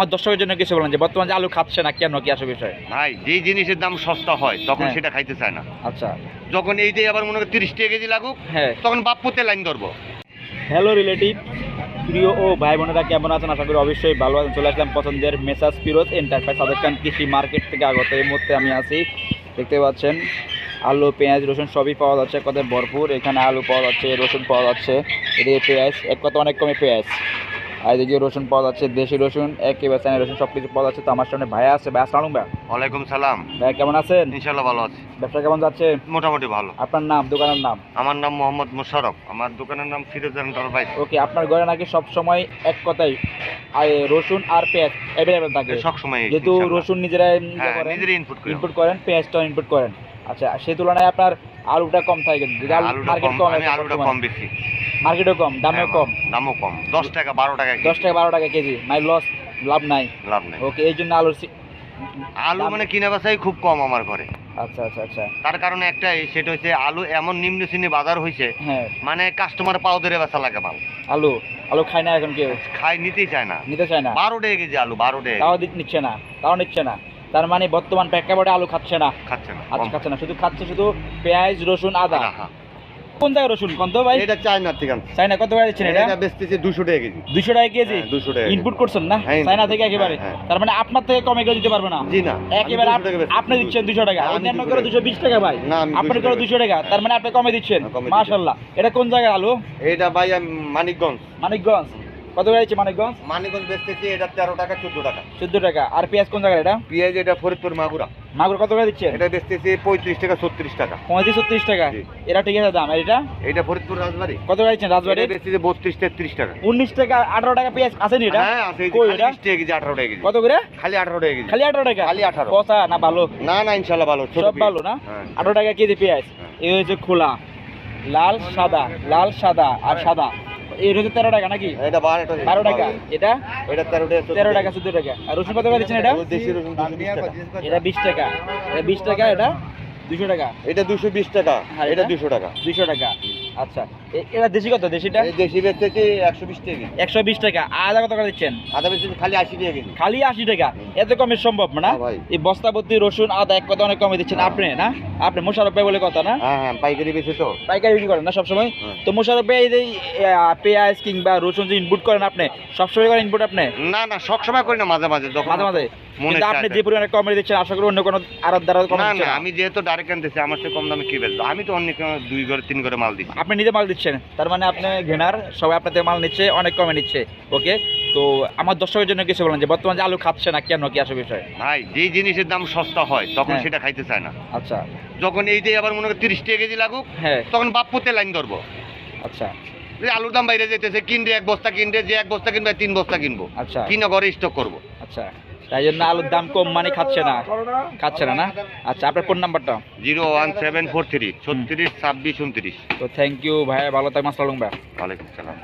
আমার দর্শকের জন্য কিছু বলেন যে বর্তমানে যে আলু খাচ্ছে না কেন কি আসে বিষয়? ভাই যেই জিনিসের দাম সস্তা হয় তখন হ্যাঁ। সেটা খাইতে চায় না। আচ্ছা। যখন এইটাই আবার মনে করি তিরিশ টাকা কেজি লাগুক হ্যাঁ। তখন বাপ্পুতে লাইন ধরবো। হ্যালো রিলেটিভ প্রিয় ও ভাই বোনেরা কেমন আছেন? আশা করি অবশ্যই ভালো আছেন। চলে আসলাম পছন্দের মেসাজ ফিরোজ এন্টারপ্রাইজ সাদেক খান কৃষি মার্কেট থেকে আগত। এই মুহূর্তে আমি আছি দেখতে পাচ্ছেন আলু পেঁয়াজ রসুন সবই পাওয়া যাচ্ছে কথায় ভরপুর। এখানে আলু পাওয়া যাচ্ছে রসুন পাওয়া যাচ্ছে। এদিকে পেঁয়াজ এক কথা অনেক কমে পেঁয়াজ। আর এদিকে রসুন পাওয়া যাচ্ছে দেশি রসুন একেবারে চাইনা রসুন সব কিছু পাওয়া যাচ্ছে। তো আমার সামনে ভাইয়া আছে ভাই আসসালাম ভাই। ওয়ালাইকুম সালাম। ভাই কেমন আছেন? ইনশাল্লাহ ভালো আছি। ব্যবসা কেমন যাচ্ছে? মোটামুটি ভালো। আপনার নাম দোকানের নাম? আমার নাম মোহাম্মদ মোশারফ। আমার দোকানের নাম ফিরোজ এন্টারপ্রাইজ ওকে আপনার ঘরে নাকি সব সময় এক কথাই আর রসুন আর পেঁয়াজ অ্যাভেলেবেল থাকে? সব সময় যেহেতু রসুন নিজেরাই ইয়ে হ্যাঁ করেন ইনপুট করি। ইনপুট করেন পেঁয়াজটাও ইনপুট করেন। আচ্ছা সেই তুলনায় আপনার আলুটা কম থাকে। আলুটা কম আমি আলুটা কম বেশি। মার্কেটও কম দামেও হ্যাঁ, কম। দামও কম। দশ টাকা বারো টাকা দশ টাকা বারো টাকা কেজি মাই লস লাভ নাই। লাভ নেই। ওকে এই জন্য আলুর সি- আলু মানে কিনা বেচাই খুব কম আমার ঘরে। আচ্ছা আচ্ছা আচ্ছা। তার কারণে একটাই সেটা হচ্ছে আলু এমন নিম্ন শ্রেণি বাজার হয়েছে হ্যাঁ। মানে কাস্টমার পাও ধরে বেচা লাগে মাল। আলু আলু খায় না এখন কেউ। খাই নিতেই চায় না। নিতে চায় না। বারো টাকা কেজি আলু বারো টাকা তাও নিচ্ছে না তাও নিচ্ছে না। তার মানে বর্তমান প্রেক্ষাপটে আলু খাচ্ছে না। খাচ্ছে না আচ্ছা খাচ্ছে না। শুধু খাচ্ছে শুধু পেঁয়াজ রসুন আদা হ্যাঁ। কোন জায়গায় রসুন? কত ভাই? এটা চায়না চায়না কত দিচ্ছেন এটা? এটা বেচতেছে দুশো টাকা কেজি। 200 টাকা কেজি? হ্যাঁ, 200 টাকা ইনপুট করছেন না? চায়না থেকে একেবারে? হ্যাঁ, হ্যাঁ। তার মানে আপনার থেকে কমে কেউ দিতে পারবে না? জি না একেবারে 200। আপনি দিচ্ছেন 200 টাকা। হ্যাঁ, অন্যান্য করে টাকা। দুশো বিশ টাকা ভাই। না, আপনি করে টাকা। দুশো টাকা। তার মানে আপনি কমে দিচ্ছেন। মাশাআল্লাহ। এটা কোন জায়গায় আলু? এটা ভাই মানিকগঞ্জ। মানিকগঞ্জ। কত দিচ্ছে মানিকগঞ্জ? মানিকগঞ্জ বেচতেছি এটা তেরো টাকা চোদ্দ টাকা। চোদ্দ টাকা। আর পেঁয়াজ কোন জায়গায় এটা? পেঁয়াজ এটা ফরিদপুর মাগুরা। মাগুর কত করে দিচ্ছেন? এটা বেচতেছি পঁয়ত্রিশ টাকা ছত্রিশ টাকা। পঁয়ত্রিশ ছত্রিশ টাকা। এটা ঠিক আছে দাম আর এটা? এটা ফরিদপুর রাজবাড়ি। কত করে দিচ্ছেন রাজবাড়ি বেচতেছি বত্রিশ তেত্রিশ টাকা। উনিশ টাকা আঠারো টাকা পেঁয়াজ আছে নি এটা? হ্যাঁ আছে কই এটা? টাকা কেজি আঠারো টাকা কেজি। কত করে? খালি আঠারো টাকা কেজি। খালি আঠারো টাকা? খালি 18 কষা না ভালো? না না ইনশাল্লাহ ভালো সব ভালো না? হ্যাঁ। আঠারো টাকা কেজি পেঁয়াজ। হ্যাঁ। এই হচ্ছে খোলা। লাল সাদা। লাল সাদা আর সাদা। এই হচ্ছে তেরো টাকা নাকি? এটা বারো টাকা। বারো টাকা। এটা? এটা তেরো টাকা তেরো টাকা। চোদ্দ টাকা। আর রসুন কত দিচ্ছেন এটা? দেশি রসুন এটা বিশ টাকা। এটা বিশ টাকা এটা দুশো টাকা। এটা দুশো বিশ টাকা। এটা এটা? দুশো টাকা। দুশো টাকা। আচ্ছা এটা দেশি কত দেশিটা? দেশি বেচতেছি একশো বিশ টাকা। একশো বিশ টাকা আদা কত করে দিচ্ছেন? আদা বেচতেছি খালি আশি টাকা কেজি। খালি আশি টাকা এত কমে সম্ভব না? হ্যাঁ এই বস্তা ভর্তি রসুন আদা এক কথা অনেক কমে দিচ্ছেন। আপনি না? আপনি মোশারফ ভাই বলে কথা না? হ্যাঁ হ্যাঁ পাইকারি বেশি তো। পাইকারি বিক্রি করেন না সবসময়। তো মোশারফ ভাই এই যে পেঁয়াজ কিংবা রসুন যে ইনপুট করেন আপনি সবসময় করেন ইনপুট আপনি? না না সবসময় করি না মাঝে মাঝে মাঝে মাঝে। কিন্তু আপনি যে পরিমাণে কমে দিচ্ছেন আশা করি অন্য কোনো আড়ত দ্বারা কমে না। আমি যেহেতু ডাইরেক্ট আনতেছি আমার চেয়ে কম দামে কি বেচবো? আমি তো অন্য কোনো দুই করে তিন করে মাল দিচ্ছি। আপনি নিজে মাল দিচ্ছেন তার মানে আপনি ঘেনার সবাই আপনার থেকে মাল নিচ্ছে অনেক কমে নিচ্ছে ওকে তো আমার দর্শকের জন্য কিছু বলেন যে বর্তমানে যে আলু খাচ্ছে না কেন কি আসে বিষয়? ভাই যেই জিনিসের দাম সস্তা হয় তখন হ্যাঁ। সেটা খাইতে চায় না। আচ্ছা। যখন এইটাই আবার মনে করি তিরিশ টাকা কেজি লাগুক হ্যাঁ। তখন বাপ্পুতে লাইন ধরবো। আচ্ছা। আলুর দাম বাইরে যেতেছে কিনবে এক বস্তা কিনবে যে এক বস্তা কিনবে তিন বস্তা কিনবো। আচ্ছা। কিনে ঘরে স্টক করব। আচ্ছা। তাই জন্য আলুর দাম কম মানে খাচ্ছে না। খাচ্ছে না না? আচ্ছা আপনার ফোন নাম্বারটা? Zero one seven four three ছত্রিশ ছাব্বিশ উনত্রিশ। তো থ্যাংক ইউ ভাই ভালো থাকবেন আসসালাম ভাই। ওয়ালাইকুম সালাম।